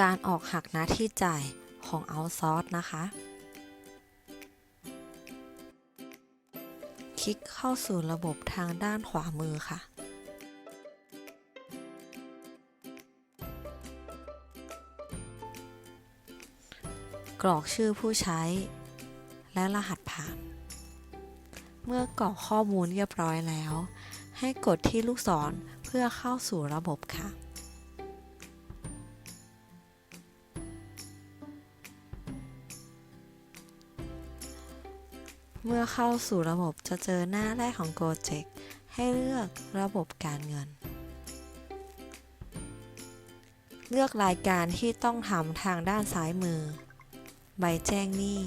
การออกหักหน้าที่จ่ายของเอาซอร์สนะคะ คลิกเข้าสู่ระบบทางด้านขวามือค่ะ กรอกชื่อผู้ใช้ และรหัสผ่าน เมื่อกรอกข้อมูลเรียบร้อยแล้ว ให้กดที่ลูกศรเพื่อเข้าสู่ระบบค่ะ เมื่อเข้าสู่ระบบจะเจอหน้าแรกของ Gojek ให้เลือกระบบการเงิน เลือกรายการที่ต้องทำทางด้านซ้ายมือ ใบแจ้งหนี้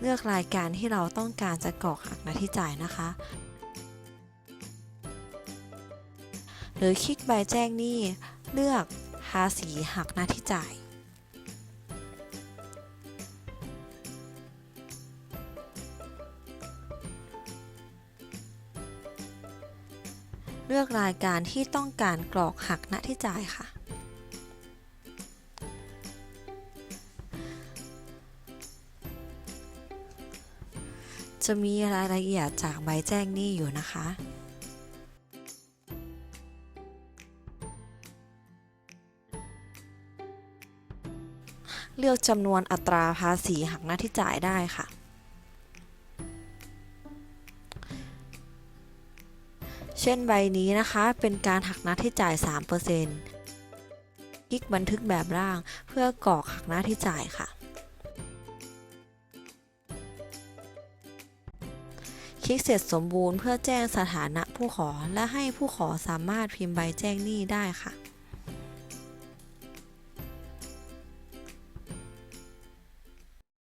เลือกรายการที่เราต้องการจะกรอกหักหน้าที่จ่ายนะคะ หรือคลิกใบแจ้งหนี้ เลือกภาษีหักหน้าที่จ่าย เลือกรายการที่ต้องการกรอกหักหน้าที่จ่ายค่ะ จะมีรายละเอียดจากใบแจ้งหนี้อยู่นะคะเลือกจำนวนอัตราภาษีหักหน้าที่จ่ายได้ค่ะ ช่นใบนี้นะคะ เป็นการหักหน้าที่จ่าย 3%คลิกบันทึกแบบร่าง เพื่อกรอกหักหน้าที่จ่ายค่ะ คลิกเสร็จสมบูรณ์เพื่อแจ้งสถานะผู้ขอและให้ผู้ขอสามารถพิมพ์ใบแจ้งหนี้ได้ค่ะ